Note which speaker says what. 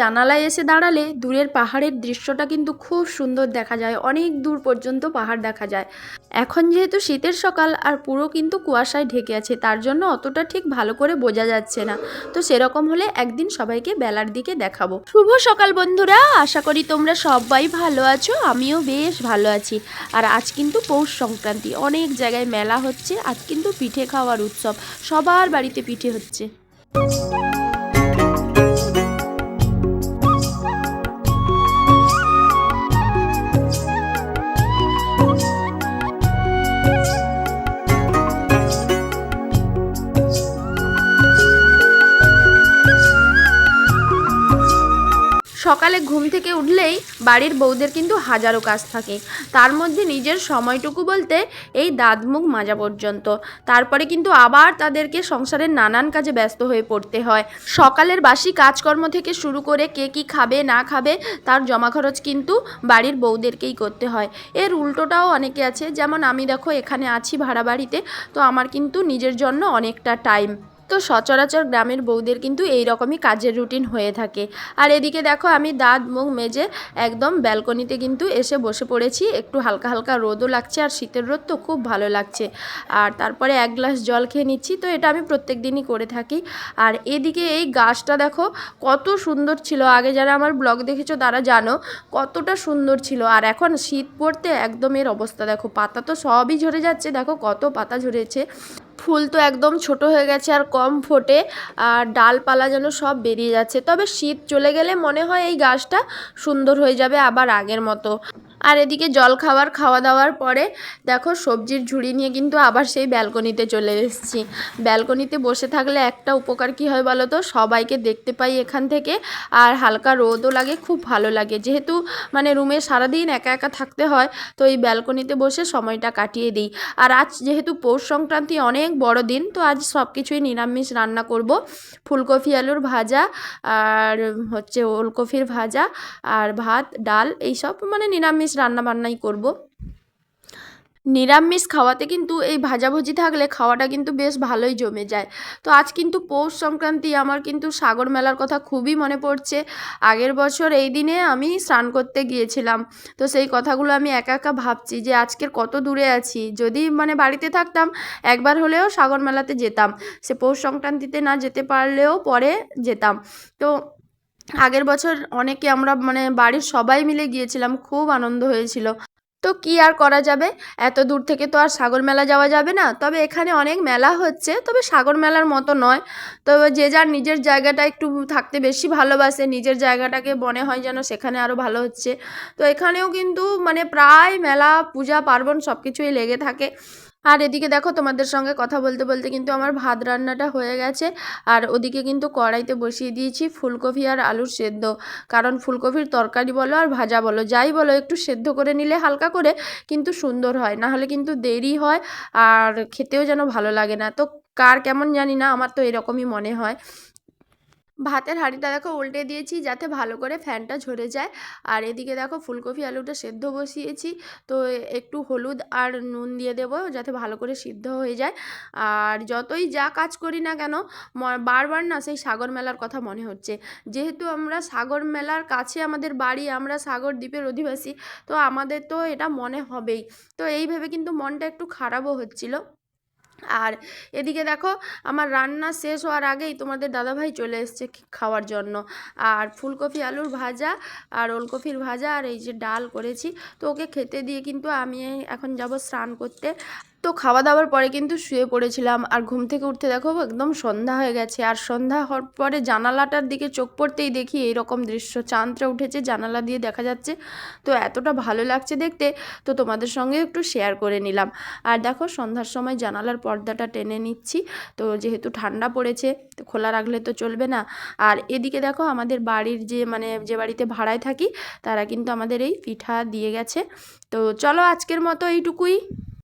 Speaker 1: জানালায় এসে দাঁড়ালে দূরের পাহাড়ের দৃশ্যটা কিন্তু খুব সুন্দর দেখা যায়, অনেক দূর পর্যন্ত পাহাড় দেখা যায়। এখন যেহেতু শীতের সকাল আর পুরো কিন্তু কুয়াশায় ঢেকে আছে, তার জন্য অতটা ঠিক ভালো করে বোঝা যাচ্ছে না। তো সেরকম হলে একদিন সবাইকে বেলার দিকে দেখাবো। শুভ সকাল বন্ধুরা, আশা করি তোমরা সবাই ভালো আছো, আমিও বেশ ভালো আছি। আর আজ কিন্তু পৌষ সংক্রান্তি, অনেক জায়গায় মেলা হচ্ছে, আজ কিন্তু পিঠে খাওয়ার উৎসব, সবার বাড়িতে পিঠে হচ্ছে। সকালে ঘুম থেকে উঠলেই বাড়ির বউদের কিন্তু হাজারো কাজ থাকে। তার মধ্যে নিজের সময়টুকু বলতে এই দাঁত মুখ মাজা পর্যন্ত। তারপরে কিন্তু আবার তাদেরকে সংসারের নানান কাজে ব্যস্ত হয়ে পড়তে হয়। সকালের বাসি কাজকর্ম থেকে শুরু করে কে কী খাবে, না খাবে, তার জমা খরচ কিন্তু বাড়ির বউদেরকেই করতে হয়। এর উল্টোটাও অনেকে আছে, যেমন আমি দেখো এখানে আছি ভাড়া বাড়িতে, তো আমার কিন্তু নিজের জন্য অনেকটা টাইম। তো সচরাচর গ্রামের বউদের কিন্তু এই রকমই কাজের রুটিন হয়ে থাকে। আর এদিকে দেখো আমি দাঁত, মুখ মেজে একদম ব্যালকনিতে কিন্তু এসে বসে পড়েছি। একটু হালকা হালকা রোদও লাগছে আর শীতের রোদ তো খুব ভালো লাগছে। আর তারপরে এক গ্লাস জল খেয়ে নিচ্ছি, তো এটা আমি প্রত্যেক দিনই করে থাকি। আর এদিকে এই গাছটা দেখো, কত সুন্দর ছিল। আগে যারা আমার ব্লগ দেখেছ তারা জানো, কতটা সুন্দর ছিল। আর এখন শীত পড়তে একদম এর অবস্থা দেখো, পাতা তো সবই ঝরে যাচ্ছে। দেখো কত পাতা ঝরেছে। ফুল তো একদম ছোট হয়ে গেছে আর কম ফোটে আর ডালপালা যেন সব বেরিয়ে যাচ্ছে। তবে শীত চলে গেলে মনে হয় এই গাছটা সুন্দর হয়ে যাবে আবার আগের মতো। আর এদিকে জল খাবার খাওয়া দাওয়ার পরে দেখো সবজির ঝুড়ি নিয়ে কিন্তু আবার সেই ব্যালকনিতে চলে এসেছি। ব্যালকনিতে বসে থাকলে একটা উপকার কী হয় বলো তো? সবাইকে দেখতে পাই এখান থেকে আর হালকা রোদও লাগে, খুব ভালো লাগে। যেহেতু মানে রুমে সারাদিন একা একা থাকতে হয়, তো এই ব্যালকনিতে বসে সময়টা কাটিয়ে দিই। আর আজ যেহেতু পৌষ সংক্রান্তি অনেক বড় দিন, তো আজ সব কিছুই নিরামিষ রান্না করব। ফুলকপি, আলুর ভাজা আর হচ্ছে ওলকপির ভাজা আর ভাত, ডাল, এইসব মানে নিরামিষ রান্না বান্নাই করব। নিরামিষ খাওয়াতে কিন্তু এই ভাজাভুজি থাকলে খাওয়াটা কিন্তু বেশ ভালোই জমে যায়। তো আজ কিন্তু পৌষ সংক্রান্তি, আমার কিন্তু সাগর মেলার কথা খুবই মনে পড়ছে। আগের বছর এই দিনে আমি স্নান করতে গিয়েছিলাম। তো সেই কথাগুলো আমি একা একা ভাবছি যে আজকের কত দূরে আছি। যদি মানে বাড়িতে থাকতাম, একবার হলেও সাগর মেলাতে যেতাম। সে পৌষ সংক্রান্তিতে না যেতে পারলেও পরে যেতাম। তো আগের বছর অনেকে আমরা মানে বাড়ির সবাই মিলে গিয়েছিলাম, খুব আনন্দ হয়েছিল। তো কি আর করা যাবে? এত দূর থেকে তো আর সাগর মেলা যাওয়া যাবে না। তবে এখানে অনেক মেলা হচ্ছে, তবে সাগর মেলার মতো নয়। তবে যে যার নিজের জায়গাটা একটু থাকতে বেশি ভালোবাসে, নিজের জায়গাটাকে মনে হয় যেন সেখানে আরও ভালো হচ্ছে। তো এখানেও কিন্তু মানে প্রায় মেলা, পূজা, পার্বণ সব কিছুই লেগে থাকে। আর এদিকে দেখো তোমাদের সঙ্গে কথা বলতে বলতে কিন্তু আমার ভাত রান্নাটা হয়ে গেছে। আর ওদিকে কিন্তু কড়াইতে বসিয়ে দিয়েছি ফুলকপি আর আলুর সেদ্ধ। কারণ ফুলকপির তরকারি বলো আর ভাজা বলো, যাই বলো, একটু সেদ্ধ করে নিলে হালকা করে কিন্তু সুন্দর হয়, না হলে কিন্তু দেরি হয় আর খেতেও যেন ভালো লাগে না। তো কার কেমন জানি না, আমার তো এরকমই মনে হয়। ভাতের হাঁড়িটা দেখো উল্টে দিয়েছি যাতে ভালো করে ফ্যানটা ঝরে যায়। আর এদিকে দেখো ফুলকপি, আলুটা সেদ্ধ বসিয়েছি। তো একটু হলুদ আর নুন দিয়ে দেবো যাতে ভালো করে সিদ্ধ হয়ে যায়। আর যতই যা কাজ করি না কেন বারবার না সেই সাগর মেলার কথা মনে হচ্ছে। যেহেতু আমরা সাগর মেলার কাছে আমাদের বাড়ি, আমরা সাগর দ্বীপের অধিবাসী, তো আমাদের তো এটা মনে হবেই। তো এই ভেবে কিন্তু মনটা একটু খারাপও হচ্ছিল। আর এদিকে দেখো, আমার রান্না শেষ হওয়ার আগেই তোমাদের দাদাভাই চলে এসছে খাওয়ার জন্য। আর ফুলকপি, আলুর ভাজা আর ওলকপির ভাজা আর এই যে ডাল করেছি। তো ওকে খেতে দিয়ে কিন্তু আমি এখন যাব স্নান করতে। তো খাওয়া দাওয়ার পরে কিন্তু শুয়ে পড়েছিলাম। আর ঘুম থেকে উঠতে দেখো একদম সন্ধ্যা হয়ে গেছে। আর সন্ধ্যা হওয়ার পরে জানালাটার দিকে চোখ পড়তেই দেখি এইরকম দৃশ্য। চাঁদটা উঠেছে, জানালা দিয়ে দেখা যাচ্ছে। তো এতটা ভালো লাগছে দেখতে, তো তোমাদের সঙ্গে একটু শেয়ার করে নিলাম। আর দেখো সন্ধ্যার সময় জানালার পর্দাটা টেনে নিচ্ছি। তো যেহেতু ঠান্ডা পড়েছে, তো খোলা রাখলে তো চলবে না। আর এদিকে দেখো আমাদের বাড়ির যে মানে যে বাড়িতে ভাড়ায় থাকি, তারা কিন্তু আমাদের এই পিঠা দিয়ে গেছে। তো চলো আজকের মতো এইটুকুই।